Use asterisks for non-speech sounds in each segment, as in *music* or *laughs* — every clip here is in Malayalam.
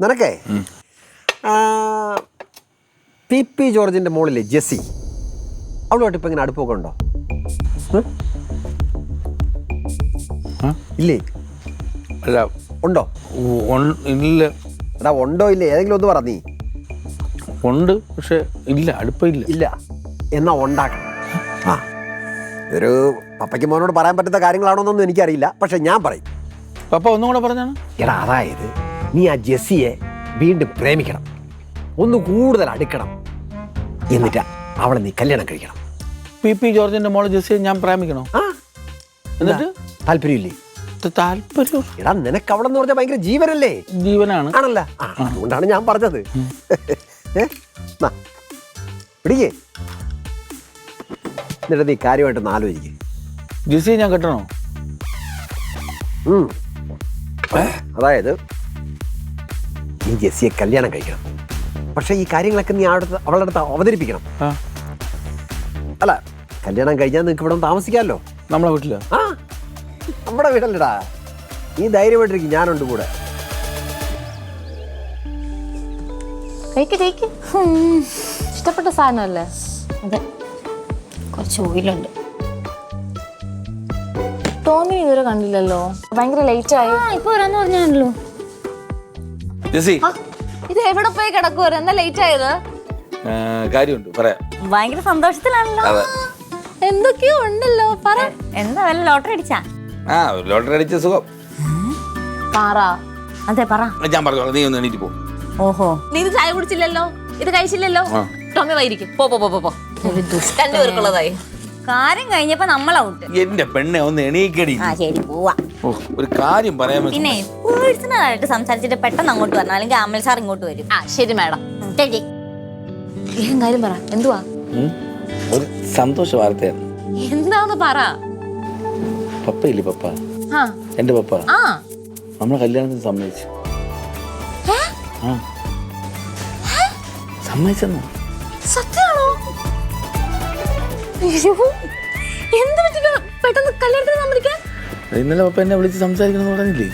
നിനക്കേ? പി പി ജോർജിന്റെ മോളിലെ ജെസ്സി അവളുമായിട്ട് ഇപ്പം ഇങ്ങനെ അടുപ്പൊക്കെ ഉണ്ടോ? ഇല്ലേ? അല്ല. ഉണ്ടോ? ഇല്ല. എടാ ഉണ്ടോ ഇല്ലേ? ഏതെങ്കിലും ഒന്ന് പറ നീ. ഉണ്ട് പക്ഷെ ഇല്ല അടുപ്പില്ല ഇല്ല. എന്നാ ഉണ്ടാക്കണം. ആ. ഒരു പപ്പയ്ക്ക് മോനോട് പറയാൻ പറ്റുന്ന കാര്യങ്ങളാണോന്നൊന്നും എനിക്കറിയില്ല. പക്ഷെ ഞാൻ പറയും. പപ്പ ഒന്നും കൂടെ പറഞ്ഞാണ്? എടാ അതായത് നീ ആ ജെസ്സിയെ വീണ്ടും പ്രേമിക്കണം. ഒന്ന് കൂടുതൽ അടുക്കണം. എന്നിട്ട് അവളെ നീ കല്യാണം കഴിക്കണം. പി പി ജോർജിന്റെ മോൾ ജെസ്സിയെ ഞാൻ പ്രേമിക്കണോ? ആ. എന്നിട്ട്? താല്പര്യമില്ലേ? താല്പര്യം? എടാ നിനക്ക് അവിടെ എന്ന് പറഞ്ഞാൽ ഭയങ്കര ജീവനല്ലേ? ജീവനാണ്. ആണല്ല. ആ, അതുകൊണ്ടാണ് ഞാൻ പറഞ്ഞത്. *laughs* ഏ? നാ, പിടിക്കേ. എന്നിട്ട് നീ കാര്യമായിട്ടൊന്ന് ആലോചിക്കേ. ജെസ്സിയെ ഞാൻ കെട്ടണോ? അതായത് നീ ജെസ്സിയെ കല്യാണം കഴിക്കണം. പക്ഷേ ഈ കാര്യങ്ങളൊക്കെ നീ അവിടെ അവളുടെ അടുത്ത് അവതരിപ്പിക്കണം. അല്ല കല്യാണം കഴിഞ്ഞാൽ നിനക്ക് ഇവിടെ താമസിക്കാമല്ലോ? നമ്മളെ വീട്ടില? ആ നമ്മുടെ വീടല്ലടാ. നീ ധൈര്യമായിട്ടിരിക്കും ഞാനുണ്ട് കൂടെ. കഴിക്ക് കഴിക്ക്. ഇഷ്ടപ്പെട്ട സാധനമല്ലേ? അതെ. കുറച്ച് ഓയിലുണ്ട്. ടോമിനെ ഇതുവരെ കണ്ടില്ലല്ലോ. ഭയങ്കര ലേറ്റ് ആയി. ആ ഇപ്പൊ വരാന്ന് പറഞ്ഞാണല്ലോ. ജെസ്സി. ഇത് എവിടെ പോയി കിടക്കുവായിരുന്നു എന്താ ലേറ്റ് ആയത്? കാര്യമുണ്ട് പറയാം. ഭയങ്കര സന്തോഷത്തിലാണല്ലോ. അതെ. എന്തൊക്കെയോ ഉണ്ടല്ലോ പറ. എന്താ വല്ല ലോട്ടറി അടിച്ചാ? ആ ഒരു ലോട്ടറി അടിച്ച സുഖം. പറ. അതെ പറ. ഞാൻ പറഞ്ഞോളാം നീ ഒന്ന് എണീറ്റ് പോ. ഓഹോ. നീ ഇത് ചായ കുടിച്ചില്ലല്ലോ? ഇത് കഴിച്ചില്ലല്ലോ? ആ. ടോമി വൈരിക്കും പോ പോ പോ പോ, പോ രണ്ടുപേർക്കുള്ളതായി കാര്യം കഴിഞ്ഞപ്പോ നമ്മൾ ഔട്ട്. എന്റെ പെണ്ണെ ഒന്ന് എണീക്കടി. ആ ശരി പോവാ. ഓ, ഒരു കാര്യം പറയാൻ പിന്നെ? പേഴ്സണൽ ആയിട്ട് സംസാരിച്ചിട്ട് പെട്ടെന്ന് അങ്ങോട്ട് വരണം. അല്ലെങ്കിൽ അമൽ സാർ ഇങ്ങോട്ട് വരും. ആ ശരി മാഡം. ശരി. ഏതും കാര്യം പറ. എന്തുവാ? ഉം. ഒരു സന്തോഷ വാർത്തയാണ്. എന്താന്ന് പറ. പപ്പ ഇല്ലേ പപ്പ? ആ. എന്റെ പപ്പ? ആ. നമ്മളെ കല്യാണത്തിന് സമ്മതിച്ചു. ആ. സമ്മതിച്ചെന്നോ? സത്യമാണോ? അയ്യോ, എന്ത് പറ്റില്ല പെട്ടെന്ന് കല്യാണത്തിന് സമ്മതിക്കാൻ? ഇന്നലെ പപ്പ എന്നെ വിളിച്ച് സംസാരിക്കണം എന്ന് പറഞ്ഞില്ലേ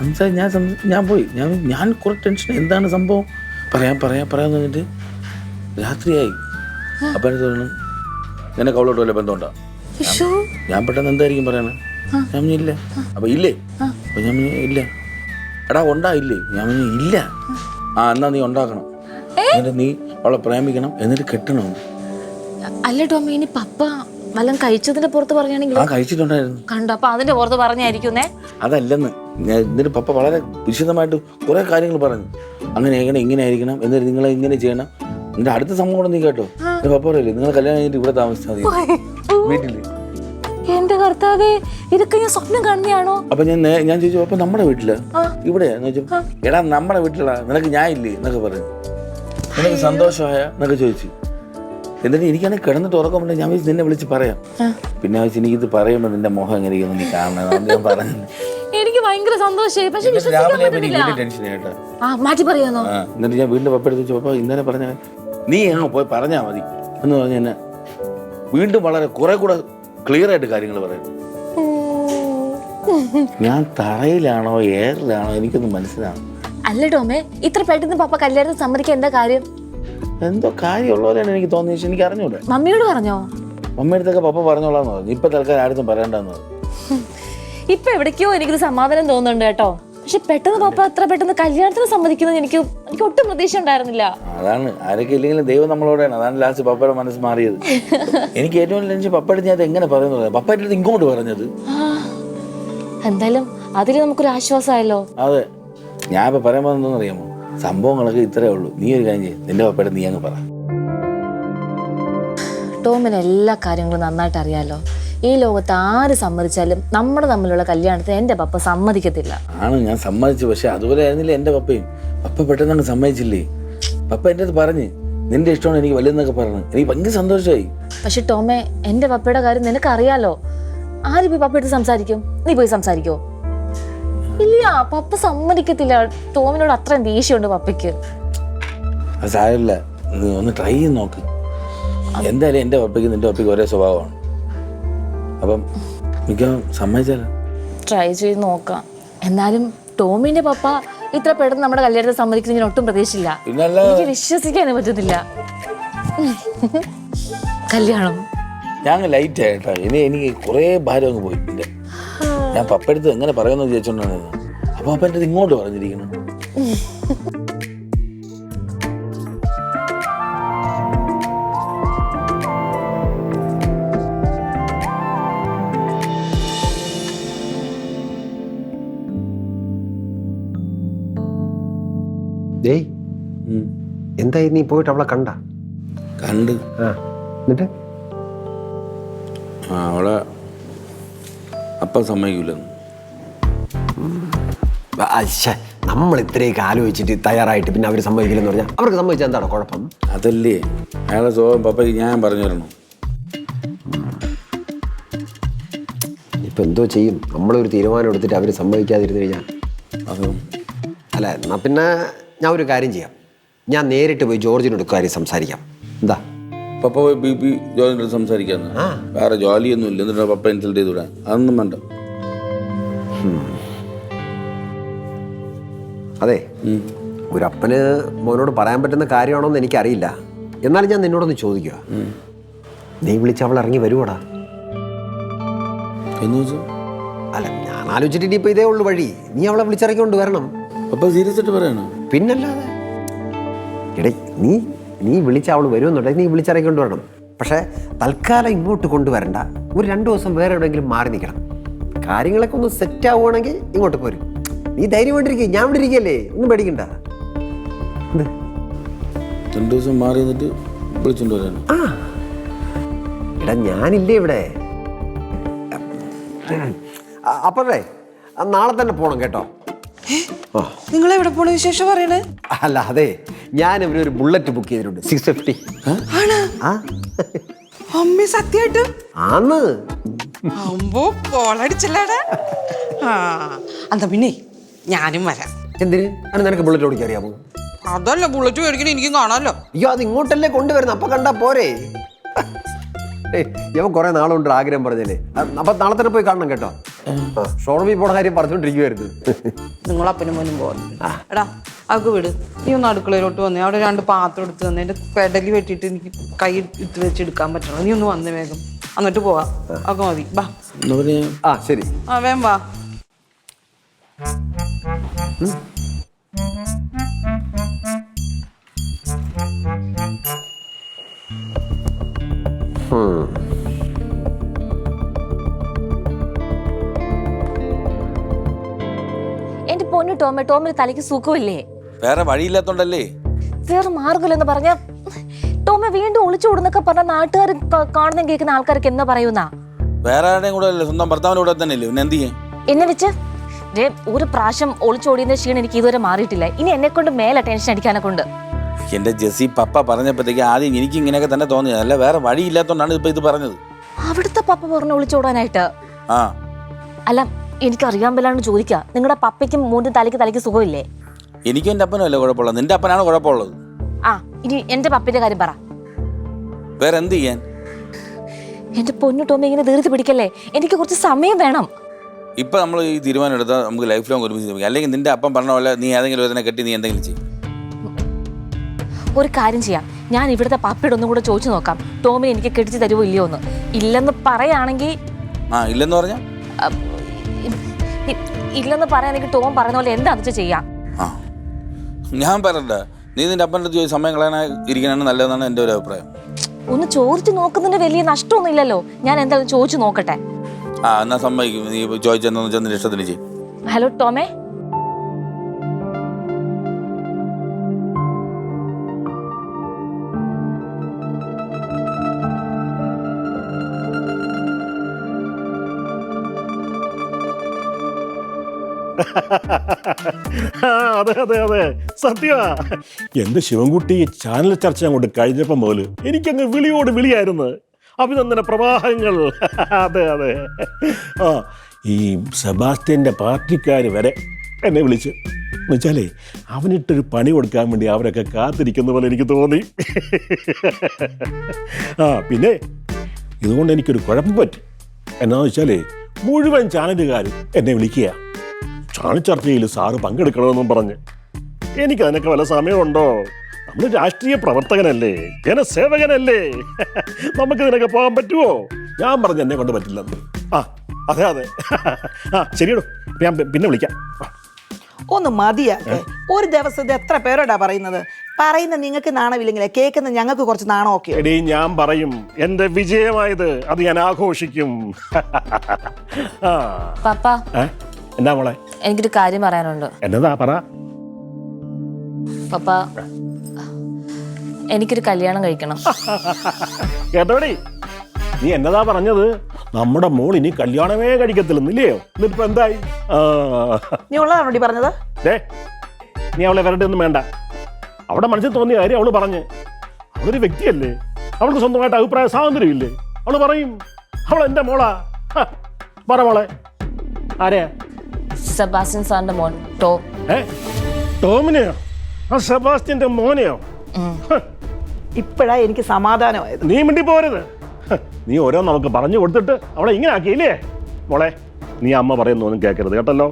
സംസാരി ഞാൻ ഞാൻ പോയി. ഞാൻ ഞാൻ കുറെ ടെൻഷൻ എന്താണ് സംഭവം? പറയാം പറയാം പറയാന്ന് പറഞ്ഞിട്ട് രാത്രിയായി. അപ്പൊ എനിക്ക് തോന്നുന്നു നിനക്ക് അവളോട്ട് വല്ല ബന്ധമുണ്ടോ? ഞാൻ പെട്ടെന്ന് എന്തായിരിക്കും പറയണേ? ഞാൻ ഇല്ല. അപ്പൊ ഇല്ലേ? അപ്പൊ ഞാൻ ഇല്ല. എടാ ഉണ്ടാ ഇല്ലേ? ഞാൻ ഇല്ല. ആ. എന്നാ നീ ഉണ്ടാക്കണം. എന്നിട്ട് നീ അവളെ പ്രേമിക്കണം എന്നിട്ട് കെട്ടണം. അല്ല ടോമി ഇനി പപ്പ വല്ലതും കഴിച്ചതിന്റെ പുറത്ത് പറയുകയാണെങ്കിൽ ആ കഴിച്ചിട്ടുണ്ടായിരുന്നു. കണ്ടോ? അപ്പൊ അതിന്റെ പുറത്ത് പറഞ്ഞായിരിക്കുന്നേ? അതല്ലെന്ന്. ഞാൻ എന്നിട്ട് പപ്പ വളരെ വിശദമായിട്ട് കുറെ കാര്യങ്ങൾ പറഞ്ഞു. അങ്ങനെ ഇങ്ങനെ ഇങ്ങനെ ആയിരിക്കണം എന്നിട്ട് നിങ്ങൾ ഇങ്ങനെ ചെയ്യണം. എന്നിട്ട് അടുത്ത സംഭവം കൂടെ നീ കേട്ടോ. എന്റെ പപ്പ പറയില്ലേ നിങ്ങൾ കല്യാണം കഴിഞ്ഞിട്ട് ഇവിടെ താമസിച്ചാൽ മതി. വീട്ടിൽ. എന്റെ കർത്താവേ ഇതൊക്കെ ഞാൻ സ്വപ്നം കാണുകയാണോ അപ്പൊ ഞാൻ ഞാൻ ചോദിച്ചു അപ്പൊ നമ്മുടെ വീട്ടിൽ? ഇവിടെയാന്ന് എടാ നമ്മുടെ വീട്ടിലാ. നിനക്ക് ഞാൻ ഇല്ലേ എന്നൊക്കെ പറഞ്ഞു. നിനക്ക് സന്തോഷമായ? എന്നൊക്കെ ചോദിച്ചു. എന്നിട്ട് എനിക്കാണെങ്കിൽ കിടന്നിട്ട് ഉറക്കമുണ്ട് ഞാൻ വിളിച്ച് നിന്നെ വിളിച്ച് പറയാം. പിന്നെ വെച്ച് എനിക്കിത് പറയുമ്പോൾ നിന്റെ മുഖം എങ്ങനെ നീ കാണണം ഞാൻ പറഞ്ഞു എനിക്ക് ഭയങ്കര സന്തോഷമായി. പക്ഷെ വിശ്വസിക്കാൻ പറ്റുന്നില്ല ആ മാറ്റി പറയാന്നോ എന്നിട്ട് ഞാൻ വീണ്ടും പപ്പ എടുത്ത് ഇന്നലെ പറഞ്ഞ നീ ആ പോയി പറഞ്ഞാൽ മതി. എന്ന് പറഞ്ഞ എന്നെ വീണ്ടും വളരെ കുറെ കൂടെ ക്ലിയർ ആയിട്ട് കാര്യങ്ങൾ പറയുന്നു ഞാൻ തറയിലാണോ എയറിലാണോ എനിക്കൊന്നും മനസ്സിലാവും അല്ല ടോമേ ഇത്ര പെട്ടെന്ന് പപ്പ കല്യാണത്തിന് സമ്മതിക്കാൻ എന്താ കാര്യം? എന്തോ കാര്യമുള്ളവരാണ് എനിക്ക് തോന്നിയത് എനിക്ക് അറിഞ്ഞൂടെ. മമ്മിയോട് പറഞ്ഞോ? മമ്മിയടുത്തൊക്കെ പപ്പ പറഞ്ഞോളാന്ന് പറഞ്ഞു. ഇപ്പൊ തൽക്കാലം ആരും പറയണ്ടെന്ന് ഇപ്പൊ എവിടേക്കോ എനിക്കൊരു സമാധാനം തോന്നുന്നുണ്ട് കേട്ടോ. പക്ഷെ പെട്ടെന്ന് പപ്പ അത്ര പെട്ടെന്ന് കല്യാണത്തിന് സമ്മതിക്കുന്നത് എനിക്ക് എനിക്ക് ഒട്ടും പ്രതീക്ഷ ഉണ്ടായിരുന്നില്ല. അതാണ് ആരൊക്കെ ഇല്ലെങ്കിലും ദൈവം നമ്മളോടാണ്. അതാണ് ലാസ്റ്റ് പപ്പയുടെ മനസ്സ് മാറിയത്. *laughs* എനിക്ക് ഏറ്റവും ടെൻഷൻ പപ്പയുടെ ഞാൻ എങ്ങനെ പറയുന്നത് പപ്പ അടുത്ത് ഇങ്ങോട്ട് പറഞ്ഞത്. എന്തായാലും അതിൽ നമുക്കൊരു ആശ്വാസമായല്ലോ. അതെ. ഞാൻ ഇപ്പൊ പറയാൻ പോകുന്നതെന്ന് അറിയാമോ? സംഭവങ്ങളൊക്കെ ഇത്രയേ ഉള്ളൂ. നീ ഒരു കാര്യം ചെയ്യും. നിന്റെ പപ്പയുടെ നീ അങ്ങ് പറ. ടോമിന് എല്ലാ കാര്യങ്ങളും നന്നായിട്ട് അറിയാലോ. ഈ ലോകത്ത് ആര് സമ്മതിച്ചാലും നമ്മുടെ തമ്മിലുള്ള കല്യാണത്തിന് എന്റെ പപ്പ സമ്മതിക്കത്തില്ല. ആണ് ഞാൻ സമ്മതിച്ചു. പക്ഷെ അതുപോലെ ആയിരുന്നില്ല എന്റെ പപ്പയും? പപ്പ പെട്ടെന്ന് സമ്മതിച്ചില്ലേ? പപ്പ എന്റെ അടുത്ത് പറഞ്ഞ് നിന്റെ ഇഷ്ടമാണ് എനിക്ക് വലുതെന്നൊക്കെ പറഞ്ഞു. എനിക്ക് ഭയങ്കര സന്തോഷമായി. പക്ഷെ ടോമെ എന്റെ പപ്പയുടെ കാര്യം നിനക്കറിയാലോ. ആര് പോയി പപ്പ എടുത്ത് സംസാരിക്കും? നീ പോയി സംസാരിക്കോ? ഇല്ല പപ്പ സമ്മതിക്കത്തില്ല. ടോമിനോട് അത്രയും ദേഷ്യമുണ്ട് പപ്പയ്ക്ക്. അത് സാരമില്ല. നീ ഒന്ന് ട്രൈ ചെയ്ത് നോക്ക്. എന്തായാലും എന്റെ പപ്പയ്ക്ക് നിന്റെ പപ്പയ്ക്ക് ഒരേ സ്വഭാവമാണ്. അപ്പം മിക്ക സമ്മതിച്ചാലോ? ട്രൈ ചെയ്ത് നോക്കാം. എന്നാലും ടോമിന്റെ പപ്പ ഇത്ര പെട്ടെന്ന് നമ്മുടെ കല്യാണത്തെ സമ്മതിക്കുന്ന ഞാൻ ഒട്ടും പ്രതീക്ഷയില്ല. പിന്നല്ല എനിക്ക് വിശ്വസിക്കാനേ പറ്റുന്നില്ല കല്യാണം. ഞാൻ ലൈറ്റ് ആയിട്ടാ. ഇനി എനിക്ക് കുറേ ഭാരം അങ്ങ് പോയി. പിന്നെ ഞാൻ പപ്പടുത്ത് എങ്ങനെ പറയുമെന്ന് വിചാരിച്ചോണ്ടാണ്. അപ്പൊ പപ്പ എന്റെ ഇങ്ങോട്ട് പറഞ്ഞിരിക്കുന്നു. ഡേയ്. എന്തായി നീ പോയിട്ട് അവളെ കണ്ട? കണ്ട്. എന്നിട്ട്? അവളെ അപ്പം സമ്മതിക്കില്ലെന്ന് നമ്മൾ ഇത്രയൊക്കെ ആലോചിച്ചിട്ട് തയ്യാറായിട്ട് പിന്നെ അവർ സമ്മതിക്കില്ലെന്ന് പറഞ്ഞാൽ അവർക്ക് സമ്മതിച്ചാൽ എന്താണ് കുഴപ്പം? അതല്ലേ. അയാളെ സ്വഭാവം പപ്പയ്ക്ക് ഞാൻ പറഞ്ഞു തരണം. ഇപ്പം എന്തോ ചെയ്യും. നമ്മളൊരു തീരുമാനം എടുത്തിട്ട് അവർ സമ്മതിക്കാതിരുന്നു കഴിഞ്ഞാൽ അത് അല്ല എന്നാൽ പിന്നെ ഞാൻ ഒരു കാര്യം ചെയ്യാം. ഞാൻ നേരിട്ട് പോയി ജോർജിനോട് കാര്യം സംസാരിക്കാം. എന്താ? പപ്പ പോയി ബി പി ജോലിന്റെ സംസാരിക്കാന്ന്. വേറെ ജോലിയൊന്നും ഇല്ല എന്നിട്ട് പപ്പ ഇൻസൾട്ട് ചെയ്ത് വിടാൻ. അതൊന്നും വേണ്ട. അതെ. ഒരു അപ്പന് മോനോട് പറയാൻ പറ്റുന്ന കാര്യമാണോ എന്ന് എനിക്കറിയില്ല. എന്നാലും ഞാൻ നിന്നോടൊന്ന് ചോദിക്കുക. നീ വിളിച്ച് അവൾ ഇറങ്ങി വരുവോടാ? അല്ല ഞാൻ ആലോചിച്ചിട്ട് ഇനിയിപ്പോ ഇതേ ഉള്ളു വഴി. നീ അവളെ വിളിച്ചിറങ്ങിക്കൊണ്ട് വരണം. അപ്പൊ സീരിയസ് ആയിട്ട് പറയണോ? പിന്നല്ലാതെ. എടേ നീ നീ വിളിച്ച അവൾ വരുമെന്നുണ്ടെങ്കിൽ നീ വിളിച്ചിറങ്ങിക്കൊണ്ട് വരണം പക്ഷേ തൽക്കാലം ഇങ്ങോട്ട് കൊണ്ടുവരണ്ട. ഒരു രണ്ട് ദിവസം വേറെ എവിടെയെങ്കിലും മാറി നിൽക്കണം. കാര്യങ്ങളൊക്കെ ഒന്ന് സെറ്റ് ആവുകയാണെങ്കിൽ ഇങ്ങോട്ട് പോരും. നീ ധൈര്യം കൊണ്ടിരിക്കുക ഞാൻ ഇവിടെ ഇരിക്കല്ലേ? ഒന്നും പേടിക്കണ്ട. രണ്ടു ദിവസം മാറി നിന്നിട്ട് വിളിച്ചോണ്ട് ആ. എടാ ഞാനില്ലേ ഇവിടെ? അപ്പോഴേ നാളെ തന്നെ പോണം കേട്ടോ. നിങ്ങൾ എവിടെ പോണ വിശേഷം പറയണേ? അല്ല അതെ. ഞാൻ ഇവരൊരു ബുള്ളറ്റ് ബുക്ക് ചെയ്തിട്ടുണ്ട്. സിക്സ് ഫിഫ്റ്റി ആണ്? ആ. അമ്മ സത്യമായിട്ട് ആന്ന് അമ്പോ കോളടിച്ചല്ലേടാ. ആ എന്താ പിന്നെ ഞാനും വരാം. എന്തിന്? അത് നിനക്ക് ബുള്ളറ്റ് ഓടിക്കാൻ അറിയാമോ അതല്ല ബുള്ളറ്റ് മേടിക്കണ എനിക്കും കാണാമല്ലോ. അയ്യോ അത് ഇങ്ങോട്ടല്ലേ കൊണ്ടുവരുന്നത് അപ്പൊ കണ്ടാ പോരെ. ഇവൻ കുറെ നാളുകൊണ്ട് ആഗ്രഹം പറഞ്ഞല്ലേ? അപ്പൊ നാളെ തന്നെ പോയി കാണണം കേട്ടോ. ഷോറൂമിൽ പോണ കാര്യം പറഞ്ഞോണ്ടിരിക്കുവായിരുന്നു. നിങ്ങൾ അപ്പനും മോനും പോകുന്നു എടാ അതൊക്കെ വിട്. നീ ഒന്ന് അടുക്കളയിലോട്ട് വന്നേ. അവിടെ രണ്ട് പാത്രം എടുത്ത് തന്നെ. എന്റെ പെടലി വെട്ടിയിട്ട് എനിക്ക് കൈ ഇട്ട് വെച്ച് എടുക്കാൻ പറ്റണം? നീ ഒന്ന് വന്നേ വേഗം. എന്നിട്ട് പോവാ. അതൊക്കെ മതി. ബാ. ആ ശരി. ആ വേം വാ. ഉം. ടോമ ടോമിന് തലയ്ക്ക് സുഖമില്ലേ? വേറെ വഴിയില്ലാത്തോണ്ടല്ലേ? വേറെ മാർഗമില്ലെന്ന് പറഞ്ഞ ടോമ വീണ്ടും ഒളിച്ചോടുന്നൊക്കെ പറഞ്ഞ നാട്ടുകാർ കാണുന്ന കേൾക്കുന്ന ആൾക്കാർക്ക് എന്താ പറയുന്ന? വേറെ ആരുടെയും കൂടെ അല്ലേ? സ്വന്തം ഭർത്താവിന്റെ കൂടെ തന്നെ അല്ലേ പിന്നെ എന്ത് ചെയ്യും? എന്നെ വെച്ച് ഒരു പ്രാവശ്യം ഒളിച്ചോടിയുന്ന ക്ഷീണം എനിക്ക് ഇതുവരെ മാറിയിട്ടില്ല. ഇനി എന്നെ കൊണ്ട് മേലെ ടെൻഷൻ അടിക്കാനെ കൊണ്ട് എന്റെ ജെസി പപ്പ പറഞ്ഞപ്പോഴത്തേക്ക് ആദ്യം എനിക്ക് ഇങ്ങനെയൊക്കെ തന്നെ തോന്നിയത്. അല്ല വേറെ വഴിയില്ലാത്തോണ്ടാണ് ഇപ്പൊ ഇത് പറഞ്ഞത്. അവിടുത്തെ പപ്പ പറഞ്ഞു ഒളിച്ചോടാനായിട്ട്? ആ. അല്ല എനിക്ക് അറിയാൻ പറ്റാണ്ട് ചോദിക്കുക. നിങ്ങളുടെ പപ്പയ്ക്കും മൂന്നും തലയ്ക്ക് തലയ്ക്ക് സുഖമില്ലേ? എനിക്ക് എന്റെ അപ്പനല്ല അല്ലേ കുഴപ്പമുള്ളത്? നിന്റെ അപ്പനാണ് കുഴപ്പമുള്ളത്? ആ ഇനി എന്റെ പപ്പിന്റെ കാര്യം പറ. വേറെ എന്ത് ചെയ്യാൻ? എന്റെ പൊന്നു ടോമി ഇങ്ങനെ ധീർത്തി പിടിക്കല്ലേ? എനിക്ക് കുറച്ച് സമയം വേണം. ഇപ്പൊ നമ്മൾ ഈ തീരുമാനം എടുത്താൽ നമുക്ക് ലൈഫ് ലോങ് ഒരുമിച്ച് ജീവിക്കാം. അല്ലെങ്കിൽ നിന്റെ അപ്പൻ പറഞ്ഞ പോലെ നീ ഏതെങ്കിലും ഒരുത്തനെ കെട്ടി നീ എന്തെങ്കിലും ചെയ്യും. ഒരു കാര്യം ചെയ്യാം. ഞാൻ ഇവിടുത്തെ പപ്പയുടെ ഒന്നും കൂടെ ചോദിച്ചു നോക്കാം. ടോമിനെ എനിക്ക് കെട്ടിച്ച് തരുമോ ഇല്ലയോ എന്ന് ഇല്ലെന്ന് പറയുകയാണെങ്കിൽ ആ ഇല്ലെന്ന് പറഞ്ഞാൽ അഹ്, പറയാൻ എനിക്ക് ടോം പറയുന്ന പോലെ എന്താ അത് ചെയ്യാം? ആ. ഞാൻ പറയണ്ട. നീ നിന്റെ അപ്പന്റെ അടുത്ത് ചോദിച്ച് സമയം കളയാനായി ഇരിക്കാനാണ് നല്ലതെന്നാണ് എന്റെ ഒരു അഭിപ്രായം. ഒന്ന് ചോദിച്ചു നോക്കുന്നതിന് വലിയ നഷ്ടമൊന്നും ഇല്ലല്ലോ ഞാൻ എന്തായാലും ചോദിച്ചു നോക്കട്ടെ. ആ എന്നാ സമ്മതിക്കും. നീ ചോദിച്ചെന്നു വെച്ചാൽ നിന്റെ ഇഷ്ടത്തിന് ചെയ്യും. ഹലോ ടോമേ. അതെ അതെ അതെ. സത്യമാ. എന്റെ ശിവൻകുട്ടി ചാനൽ ചർച്ച അങ്ങോട്ട് കഴിഞ്ഞപ്പം മുതൽ എനിക്കങ്ങ് വിളിയോട് വിളിയായിരുന്നു. അഭിനന്ദന പ്രവാഹങ്ങൾ. അതെ അതെ. ആ ഈ സെബാസ്റ്റ്യന്റെ പാർട്ടിക്കാർ വരെ എന്നെ വിളിച്ച്. എന്നുവെച്ചാലേ അവനിട്ടൊരു പണി കൊടുക്കാൻ വേണ്ടി അവരൊക്കെ കാത്തിരിക്കുന്ന പോലെ എനിക്ക് തോന്നി. ആ പിന്നെ ഇതുകൊണ്ട് എനിക്കൊരു കുഴപ്പം പറ്റി. എന്നാന്ന് വെച്ചാലേ മുഴുവൻ ചാനലുകാരും എന്നെ വിളിക്കുക ചാനൽ ചർച്ചയിൽ സാറ് പങ്കെടുക്കണമെന്നും പറഞ്ഞ്. എനിക്ക് അതിനൊക്കെ വല്ല സമയമുണ്ടോ? നമ്മൾ രാഷ്ട്രീയ പ്രവർത്തകനല്ലേ ജനസേവകനല്ലേ? *laughs* നമുക്ക് ഇതിനൊക്കെ പോകാൻ പറ്റുമോ ഞാൻ പറഞ്ഞ എന്നെ കൊണ്ട് പറ്റില്ലെന്ന്. ആ അതെ അതെ. *laughs* ആ ശരിയടോ. ഞാൻ പിന്നെ വിളിക്കാം. ഒന്ന് മതിയാക്കെ ഒരു ദിവസത്തെ എത്ര പേരോടാ പറയുന്നത്? പറയുന്ന നിങ്ങൾക്ക് നാണമില്ലെങ്കിലേ കേൾക്കുന്ന ഞങ്ങൾക്ക് കുറച്ച് നാണമൊക്കെ എടീ ഞാൻ പറയും എന്റെ വിജയമായത് അത് ഞാൻ ആഘോഷിക്കും. *laughs* പപ്പ ഏ? എന്നാ മോളെ? എനിക്കൊരു കാര്യം പറയാനുണ്ട്. എന്നതാ പറ. പപ്പ എനിക്കൊരു കല്യാണം കഴിക്കണം. കേട്ടോടി? നീ എന്നതാ പറഞ്ഞത്? നമ്മുടെ മോൾ ഇനി കല്യാണമേ കഴിക്കത്തില്ലെന്നില്ലയോ എന്നിട്ടിപ്പോ എന്തായി? നീ ഉള്ളതാണോടി പറഞ്ഞത്? ദേ നീ അവളെ വരട്ടെ ഒന്നും വേണ്ട. അവിടെ മനസ്സിൽ തോന്നിയ കാര്യം അവൾ പറഞ്ഞ്. അവളൊരു വ്യക്തിയല്ലേ. അവൾക്ക് സ്വന്തമായിട്ട് അഭിപ്രായ സ്വാതന്ത്ര്യമില്ലേ? അവൾ പറയും അവൾ എന്റെ മോളാ പറ മോളെ. ആരെയാ സെബാസ്റ്റ്യൻ സാറിന്റെ മോൻ ടോം ഏ? ടോമിനെയോ? ആ സെബാസ്റ്റ്യന്റെ മോനെയോ? ഹ, ഇപ്പോഴാ എനിക്ക് സമാധാനമായത്. നീ മിണ്ടി പോരുത്. ഹ, നീ ഓരോ നമുക്ക് പറഞ്ഞു കൊടുത്തിട്ട് അവളെ ഇങ്ങനെ ആക്കിയില്ലേ മോളെ നീ അമ്മ പറയുന്നൊന്നും കേൾക്കരുത് കേട്ടല്ലോ?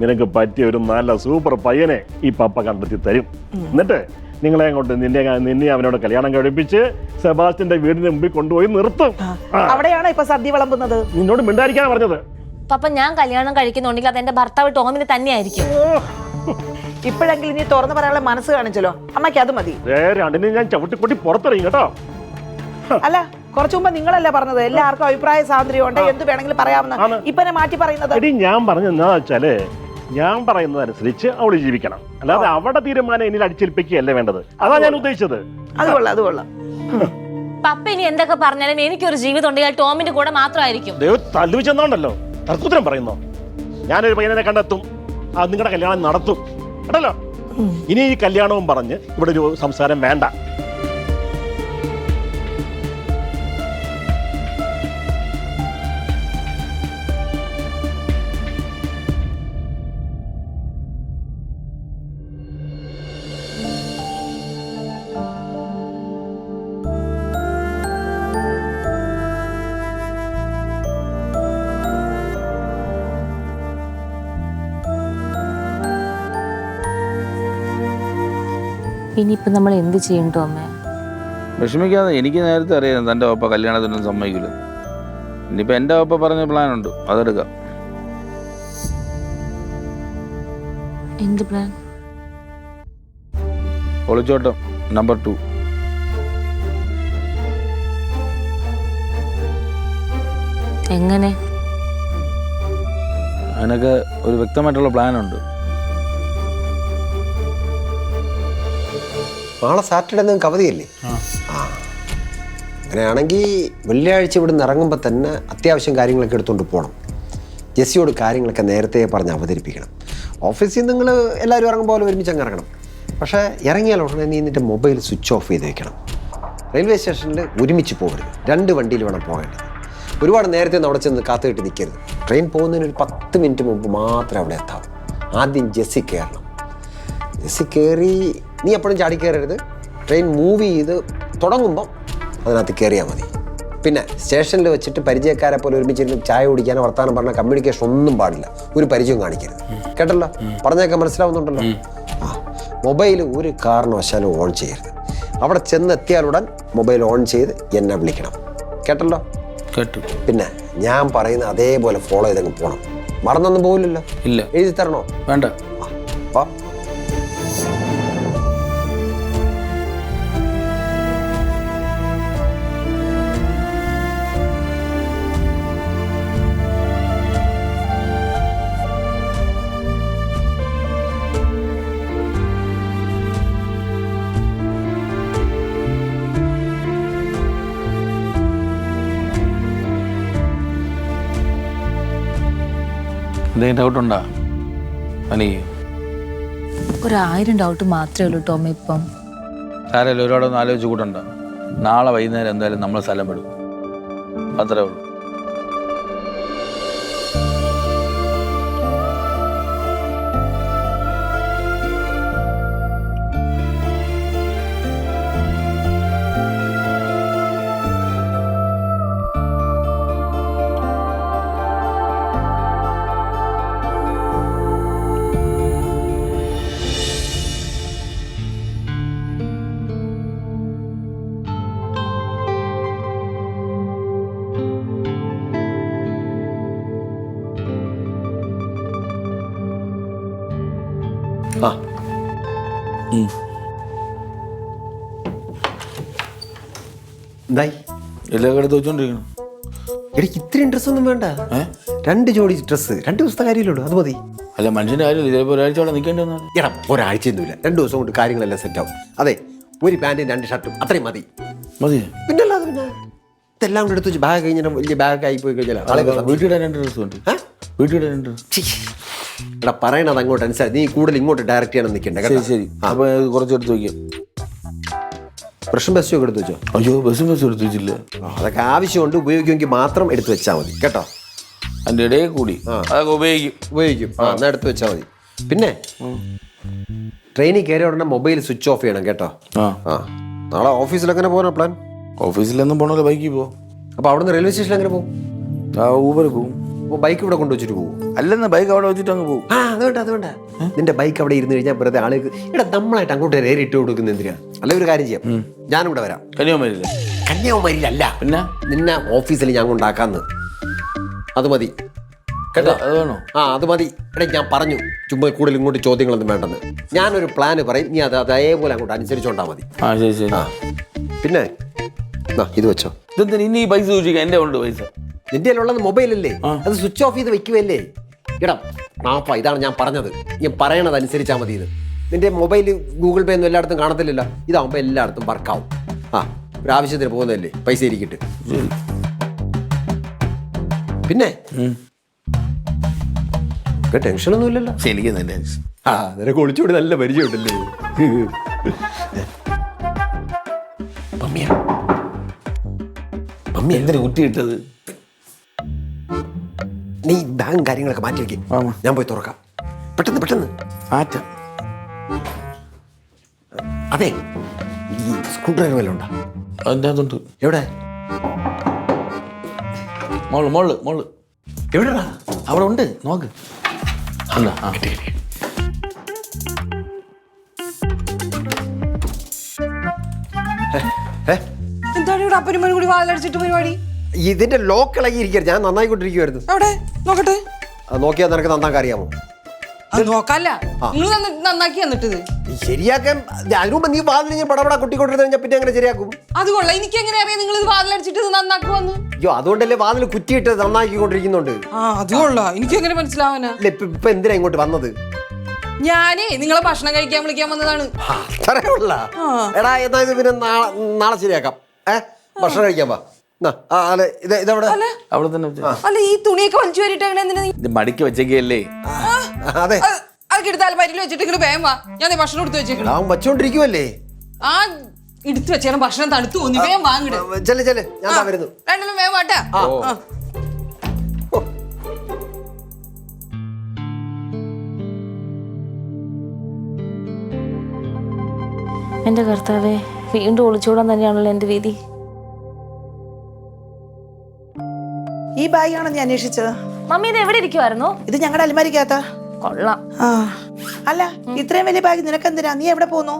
നിനക്ക് പറ്റിയ ഒരു നല്ല സൂപ്പർ പയ്യനെ ഈ പപ്പ കണ്ടെത്തി തരും. എന്നിട്ട് നിങ്ങളെ കൊണ്ട് നിന്നെ നിന്നെ അവനോട് കല്യാണം കഴിപ്പിച്ച് സെബാസ്റ്റിന്റെ വീടിന് മുമ്പിൽ കൊണ്ടുപോയി നിർത്തും. ആ, അവിടെയാണോ ഇപ്പൊ സദ്യ വിളമ്പുന്നത്? നിന്നോട് മിണ്ടായിരിക്കാൻ പറഞ്ഞത്. പപ്പ ഞാൻ കല്യാണം കഴിക്കുന്നുണ്ടെങ്കിൽ അത് എന്റെ ഭർത്താവ് ടോമിന് തന്നെയായിരിക്കും. ഇപ്പോഴെങ്കിലും നീ തുറന്നു പറയാനുള്ള മനസ്സ് കാണിച്ചല്ലോ. അമ്മയ്ക്ക് അത് മതി. ദേ രണ്ടിനെ ഞാൻ ചവിട്ടിക്കൊട്ടി പുറത്തെറിയും കേട്ടോ. അല്ല കുറച്ചു മുമ്പ് നിങ്ങളല്ലേ പറഞ്ഞത്? എല്ലാവർക്കും അഭിപ്രായ സ്വാതന്ത്ര്യം ഉണ്ട്. എന്ത് വേണമെങ്കിലും ആണ്. പറയാമെന്ന് ഇപ്പൊ മാറ്റി പറയുന്നത്. എടി ഞാൻ പറഞ്ഞെന്നാ വെച്ചാൽ ഞാൻ പറയുന്നതനുസരിച്ച് അവൾ ജീവിക്കണം. അല്ലാതെ അവിടെ തീരുമാനം എന്നിൽ അടിച്ചേൽപ്പിക്കുകയല്ല വേണ്ടത്? അതാ ഞാൻ ഉദ്ദേശിച്ചത്. അത് കൊള്ളാം അത് കൊള്ളാം. പപ്പ ഇനി എന്തൊക്കെ പറഞ്ഞാലും എനിക്കൊരു ജീവിതം ഉണ്ടെങ്കിൽ അത് ടോമിന്റെ കൂടെ മാത്രമായിരിക്കും. ദൈവം തല്ലുവെച്ചെന്നുണ്ടല്ലോ തർക്കുത്തരം പറയുന്നോ? ഞാനൊരു പയ്യനെ കണ്ടെത്തും. അത് നിങ്ങളുടെ കല്യാണം നടത്തും. കേട്ടല്ലോ? ഇനി ഈ കല്യാണവും പറഞ്ഞ് ഇവിടെ ഒരു സംസാരം വേണ്ട. ഇനിയിപ്പൊ നമ്മൾ എന്ത് ചെയ്യണ്ടോ അമ്മേ? വിഷമിക്കാതെ എനിക്ക് നേരത്തെ അറിയാം തന്റെ ഒപ്പ കല്യാണത്തിനൊന്നും സമ്മതിക്കില്ല. ഇനിയിപ്പോൾ എന്റെ ഒപ്പ പറഞ്ഞ പ്ലാൻ ഉണ്ട്. അതെടുക്കാം. എന്ത് പ്ലാൻ ഒളിച്ചോട്ടം നമ്പർ ടു എങ്ങനെ? അതിനൊക്കെ ഒരു വ്യക്തമായിട്ടുള്ള പ്ലാനുണ്ട് നാളെ സാറ്റർഡേ നിങ്ങൾക്ക് അവധിയല്ലേ ആ. അങ്ങനെയാണെങ്കിൽ വെള്ളിയാഴ്ച ഇവിടെ നിന്ന് ഇറങ്ങുമ്പോൾ തന്നെ അത്യാവശ്യം കാര്യങ്ങളൊക്കെ എടുത്തുകൊണ്ട് പോകണം ജെസ്സിയോട് കാര്യങ്ങളൊക്കെ നേരത്തെ പറഞ്ഞ് അവതരിപ്പിക്കണം. ഓഫീസിൽ നിങ്ങൾ എല്ലാവരും ഇറങ്ങുമ്പോൾ പോലെ ഒരുമിച്ച് അങ്ങ് ഇറങ്ങണം. പക്ഷേ ഇറങ്ങിയാൽ ഉടനെ നീ നിന്റെ മൊബൈൽ സ്വിച്ച് ഓഫ് ചെയ്ത് വെക്കണം. റെയിൽവേ സ്റ്റേഷനിൽ ഒരുമിച്ച് പോകരുത്. രണ്ട് വണ്ടിയിൽ വേണം പോകേണ്ടത്. ഒരുപാട് നേരത്തെ അവിടെ ചെന്ന് കാത്തുകെട്ടി നിൽക്കരുത് ട്രെയിൻ പോകുന്നതിന് ഒരു പത്ത് മിനിറ്റ് മുമ്പ് മാത്രമേ അവിടെ എത്താവൂ ആദ്യം ജെസ്സി കയറണം. ജെസ്സി കയറി നീ എപ്പോഴും ചാടി കയറരുത് ട്രെയിൻ മൂവ് ചെയ്ത് തുടങ്ങുമ്പം അതിനകത്ത് കയറിയാൽ മതി. പിന്നെ സ്റ്റേഷനിൽ വെച്ചിട്ട് പരിചയക്കാരെ പോലെ ഒരുമിച്ചിരുന്ന് ചായ കുടിക്കാനോ വർത്താനം പറഞ്ഞ കമ്മ്യൂണിക്കേഷൻ ഒന്നും പാടില്ല. ഒരു പരിചയം കാണിക്കരുത്. കേട്ടല്ലോ? പറഞ്ഞൊക്കെ മനസ്സിലാവുന്നുണ്ടല്ലോ? ആ മൊബൈൽ ഒരു കാരണവശാലും ഓൺ ചെയ്യരുത്. അവിടെ ചെന്നെത്തിയാലുടൻ മൊബൈൽ ഓൺ ചെയ്ത് എന്നെ വിളിക്കണം. കേട്ടല്ലോ? കേട്ടു. പിന്നെ ഞാൻ പറയുന്ന അതേപോലെ ഫോളോ ചെയ്തങ്ങ് പോകണം മറന്നൊന്നും പോകില്ലല്ലോ ഇല്ല. എഴുതി തരണോ? വേണ്ട. ആ, എന്തെങ്കിലും ഡൗട്ടുണ്ടോ അനി ഒരായിരം ഡൗട്ട് മാത്രമേ ഉള്ളൂ ടോമി ഇപ്പം. സാരല്ലോ ഒരുപാടൊന്നും ആലോചിച്ച് കൂട്ടണ്ട. നാളെ വൈകുന്നേരം എന്തായാലും നമ്മൾ സ്ഥലം പെടും അത്രേ ഉള്ളൂ. എന്തായി? എല്ലാം എടുത്ത് വെച്ചോണ്ടിരിക്കണം എനിക്ക് ഇത്രയും ഡ്രസ്സ് ഒന്നും വേണ്ട? രണ്ട് ജോഡി ഡ്രസ്സ് രണ്ട് ദിവസത്തെ കാര്യമല്ലോ അത് മതി. അല്ല മനുഷ്യന്റെ കാര്യമില്ല ചിലപ്പോൾ ഒരാഴ്ച അവിടെ നിൽക്കേണ്ടി വന്നാൽ എടാ ഒരാഴ്ചയൊന്നുമില്ല രണ്ട് ദിവസം കൊണ്ട് കാര്യങ്ങളെല്ലാം സെറ്റ് ആവും. അതെ ഒരു പാന്റും രണ്ട് ഷർട്ടും അത്രയും മതി. മതി. പിന്നെ അല്ലാതെ പിന്നെ ഇതെല്ലാം കൂടെ എടുത്ത് വെച്ച് ബാഗ് കഴിഞ്ഞാൽ വലിയ ബാഗ് ആയി പോയി കഴിഞ്ഞാൽ ആളെ വീട്ടിലിടാൻ രണ്ട് ഡ്രസ്സ് ഉണ്ട്. ഏ? വീട്ടിലിടാൻ രണ്ട് ഡ്രസ്സ് ഛീ. എടാ പറയണത് അങ്ങോട്ട് അനുസരിച്ച്. നീ കൂടുതൽ ഇങ്ങോട്ട് ഡയറക്റ്റ് ചെയ്യണം നിൽക്കണ്ടേ ശരി ശരി. അപ്പൊ കുറച്ചെടുത്ത് കുറച്ച് എടുത്ത് വയ്ക്കാം പ്രശ്നം ബസ് ഒക്കെ എടുത്തു വെച്ചോ? അയ്യോ ബസ്സും ബസ്സും എടുത്ത് വെച്ചില്ല. അതൊക്കെ ആവശ്യമുണ്ട് ഉപയോഗിക്കുമെങ്കിൽ മാത്രം എടുത്ത് വെച്ചാൽ മതി കേട്ടോ. അതിന്റെ ഇടയിൽ കൂടി. അതൊക്കെ ഉപയോഗിക്കും. ഉപയോഗിക്കും. ആ എന്നാൽ എടുത്ത് വെച്ചാൽ മതി. പിന്നെ ട്രെയിനിൽ കയറിയ ഉടനെ മൊബൈൽ സ്വിച്ച് ഓഫ് ചെയ്യണം കേട്ടോ. ആ. ആ. നാളെ ഓഫീസിൽ എങ്ങനെ പോകാനാ പ്ലാൻ? ഓഫീസിലൊന്നും പോകണമല്ലോ ബൈക്കിൽ പോ. അപ്പോൾ അവിടുന്ന് റെയിൽവേ സ്റ്റേഷനിൽ എങ്ങനെ പോകും ആ ഊബർ അപ്പോൾ ബൈക്ക് ഇവിടെ കൊണ്ടുവച്ചിട്ട് പോകും. അല്ലെന്ന് ബൈക്ക് അവിടെ വെച്ചിട്ട് അങ്ങ് പോകും. ആ അതുകൊണ്ട് അതുകൊണ്ട് നിന്റെ ബൈക്ക് അവിടെ ഇരുന്ന് കഴിഞ്ഞാൽ വെറുതെ ആളുകൾക്ക് ഇവിടെ നമ്മളായിട്ട് അങ്ങോട്ട് നേരെ ഇട്ട് കൊടുക്കുന്ന എന്തിനാ? അല്ല ഒരു കാര്യം ചെയ്യാം. ഞാനും ഇവിടെ വരാം. കന്യാകുമാരിയില്ല കന്യാകുമാരിയിലല്ല. പിന്നെ? നിന്നെ ഓഫീസിൽ ഞാൻ കൊണ്ടാക്കാന്ന്. അത് മതി. കേട്ടോ? അത് വേണോ? ആ അത് മതി. എടാ ഞാൻ പറഞ്ഞു. ചുമ്മാ കൂടുതൽ ഇങ്ങോട്ട് ചോദ്യങ്ങളൊന്നും വേണ്ടെന്ന്. ഞാനൊരു പ്ലാന് പറയും. നീ അത് അതേപോലെ അങ്ങോട്ട് അനുസരിച്ചോണ്ടാ മതി. ആ ശരി ശരി. ആ. പിന്നെ ഇത് വെച്ചോ. ഇതെന്തിനാ ഇനി ഈ പൈസ സൂക്ഷിക്കാം എന്റെ ഉണ്ട് പൈസ. നിന്റെ ഉള്ളത് മൊബൈലല്ലേ? അത് സ്വിച്ച് ഓഫ് ചെയ്ത് വെക്കുവല്ലേ? ഇടം മാപ്പ ഇതാണ് ഞാൻ പറഞ്ഞത്. ഞാൻ പറയണത് അനുസരിച്ചാൽ മതി ഇത്. നിന്റെ മൊബൈൽ ഗൂഗിൾ പേ ഒന്നും എല്ലായിടത്തും കാണത്തില്ലല്ലോ. ഇതാവുമ്പോൾ എല്ലായിടത്തും വർക്കാവും. ആ ഒരു ആവശ്യത്തിന് പോകുന്നതല്ലേ? പൈസ ഇരിക്കട്ട്. പിന്നെ? ടെൻഷനൊന്നും ഇല്ലല്ലോ. എനിക്ക് ടെൻഷൻ. ആ നിനക്ക് ഒളിച്ചുകൂടി നല്ല പരിചയമുണ്ടല്ലേ? പമ്മിയ. പമ്മി എന്തിനു കുറ്റി ഇട്ടത്? നീ ബാങ്ക് കാര്യങ്ങളൊക്കെ മാറ്റി വെക്കും. ആമാ. ഞാൻ പോയി തുറക്കാം. പെട്ടെന്ന് പെട്ടെന്ന്. ആറ്റ അതെ ഈ സ്ക്രൂ ഡ്രൈവർ വല്ലതും ഉണ്ടോ? അതിന്റെ എവിടെ? മോൾ മോൾ മോൾ. എവിടെടാ? അവിടെ ഉണ്ട്. നോക്ക്. ആ ഏ? എന്താണ് ഇവിടെ അപ്പനും മോനും കൂടി വാതിലടിച്ചിട്ട് പരിപാടി? ഇതിന്റെ ലോക്ക് ഇളകിയിരിക്കരുത്. ഞാൻ നന്നായി കൊണ്ടിരിക്കുവായിരുന്നു എവിടെ? നോക്കട്ടെ. ആ, നോക്കിയാൽ നിനക്ക് നന്നാക്കാൻ അറിയാമോ? അത് നോക്കല്ല. നിങ്ങൾ നന്ന- നന്നാക്കി എന്നിട്ടത് ഈ ശരിയാക്കാൻ അതിനു മുമ്പ് നീ വാതിൽ ഞാൻ പടപട കൊട്ടിക്കൊണ്ടിരുന്ന കഴിഞ്ഞാൽ പിന്നെ എങ്ങനെ ശരിയാക്കും. അത് കൊള്ളാം. എനിക്ക് എങ്ങനെ അറിയാം നിങ്ങൾ ഇത് വാതിലടിച്ചിട്ട് ഇത് നന്നാക്കുവന്ന്? അയ്യോ അതുകൊണ്ടല്ലേ വാതിൽ കുറ്റിയിട്ട് നന്നാക്കിക്കൊണ്ടിരിക്കുന്നുണ്ട്. ആ അത് കൊള്ളാം. എനിക്ക് എങ്ങനെ മനസ്സിലാവാനാ? അല്ല ഇപ്പൊ ഇപ്പൊ എന്തിനാ ഇങ്ങോട്ട് വന്നത്? ഞാനേ നിങ്ങളെ ഭക്ഷണം കഴിക്കാൻ വിളിക്കാൻ വന്നതാണ്. ആ, അത്രേ ഉള്ള. എടാ എന്നാ ഇത് പിന്നെ നാളെ നാളെ ശരിയാക്കാം. ഏ? ഭക്ഷണം കഴിക്കാൻ വാ. അല്ല ഇത് ഇതെവിടെ. അവിടെ തന്നെ വെച്ച്. അല്ല ഈ തുണിയൊക്കെ വലിച്ചു വരിട്ട് അങ്ങനെ എന്തിനാ നീ ഇത് മടിക്ക് വെച്ചേക്കല്ലേ? ആ, അതെ. അത് അതൊക്കെ എടുത്ത് അലമാരിയിൽ വെച്ചിട്ട് ഇങ്ങനെ വേഗം വാ. ഞാൻ ദേ ഭക്ഷണം എടുത്ത് വെച്ചേക്കണം. അവൻ വച്ചോണ്ടിരിക്കുവല്ലേ? ആ എടുത്ത് വെച്ചേക്കണം. ഭക്ഷണം തണുത്തു തോന്നി വേഗം വാങ്ങിട് ചെല്ല് ചെല്ല്. ഞാൻ ദാ വരുന്നു. വേഗം വാട്ടാ. ആ. ആ. എന്റെ കർത്താവെ വീണ്ടും ഒളിച്ചോടാൻ തന്നെയാണല്ലോ എന്റെ വീതി. ഈ ബാഗാണ് ഞാൻ അന്വേഷിച്ചത്? മമ്മി ഇത് എവിടെ ഇരിക്കുവായിരുന്നു? ഇത് ഞങ്ങളുടെ അലമാരിക്കകത്താ. കൊള്ളാം. ആ. അല്ല ഇത്രയും വലിയ ബാഗ് നിനക്കെന്തിനാ? നീ എവിടെ പോന്നു?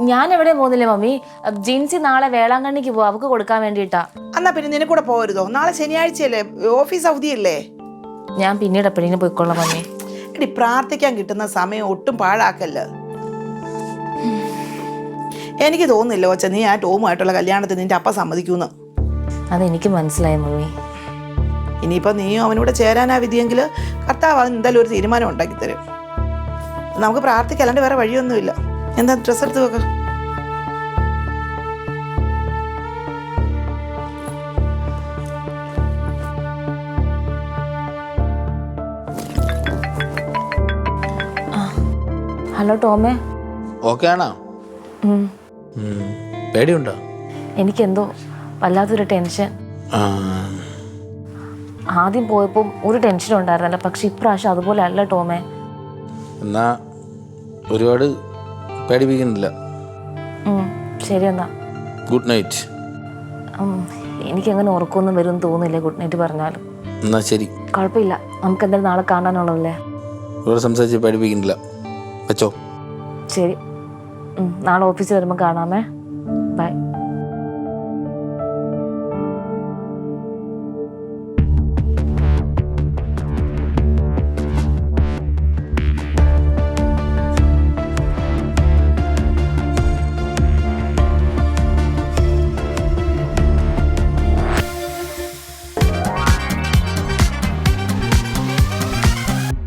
ഞാൻ എവിടെ പോകുന്നില്ല മമ്മി? അബ്, ജിൻസി നാളെ വേളാങ്കണ്ണിക്ക് പോവാ. അവക്ക് കൊടുക്കാൻ വേണ്ടിട്ടാ എന്നാ പിന്നെ നിനക്കൂടെ പോവരുതോ? നാളെ ശനിയാഴ്ചയല്ലേ? ഓഫീസ് അവധിയല്ലേ? ഞാൻ പിന്നീട് എപ്പോഴെങ്കിലും പോയിക്കൊള്ളാം മമ്മി. എടി പ്രാർത്ഥിക്കാൻ കിട്ടുന്ന സമയം ഒട്ടും പാഴാക്കല്ല. എനിക്ക് തോന്നുന്നില്ല ഒച്ച നീ ആ ടോമുമായിട്ടുള്ള കല്യാണത്തിന് നിന്റെ അപ്പ സമ്മതിക്കൂന്ന്. അതെനിക്ക് മനസ്സിലായി മമ്മി. ഇനിയിപ്പോൾ നീയും അവനൂടെ ചേരാനാ വിധിയെങ്കിൽ കർത്താവ് എന്തായാലും ഒരു തീരുമാനം ഉണ്ടാക്കി തരും നമുക്ക് പ്രാർത്ഥിക്കല്ലാണ്ട് വേറെ വഴിയൊന്നുമില്ല. എന്താ ഡ്രസ്സ് എടുത്ത് വെക്ക. ഹലോ ടോമേ. ഓക്കെ ആണോ. പേടിയുണ്ടോ? എനിക്കെന്തോ വല്ലാത്തൊരു ടെൻഷൻ. ആ. ആദ്യം പോയപ്പോൾ ഒരു ടെൻഷനും ഉണ്ടായിരുന്നില്ല. പക്ഷെ ഇപ്രാവശ്യം അതുപോലെ അല്ല ടോമേ. എന്നാ ഒരുപാട് പേടിപ്പിക്കുന്നില്ല. ശരി എന്നാ. ഗുഡ് നൈറ്റ് എനിക്ക് എനിക്കങ്ങനെ ഉറക്കമൊന്നും വരും തോന്നില്ല ഗുഡ് നൈറ്റ് പറഞ്ഞാലും. എന്നാ ശരി. കുഴപ്പമില്ല. നമുക്ക് എന്തായാലും നാളെ കാണാനുള്ളതല്ലേ? ഇവിടെ സംസാരിച്ച് പേടിപ്പിക്കുന്നില്ല. വെച്ചോ. ശരി. നാളെ ഓഫീസിൽ വരുമ്പോൾ കാണാമേ. ബൈ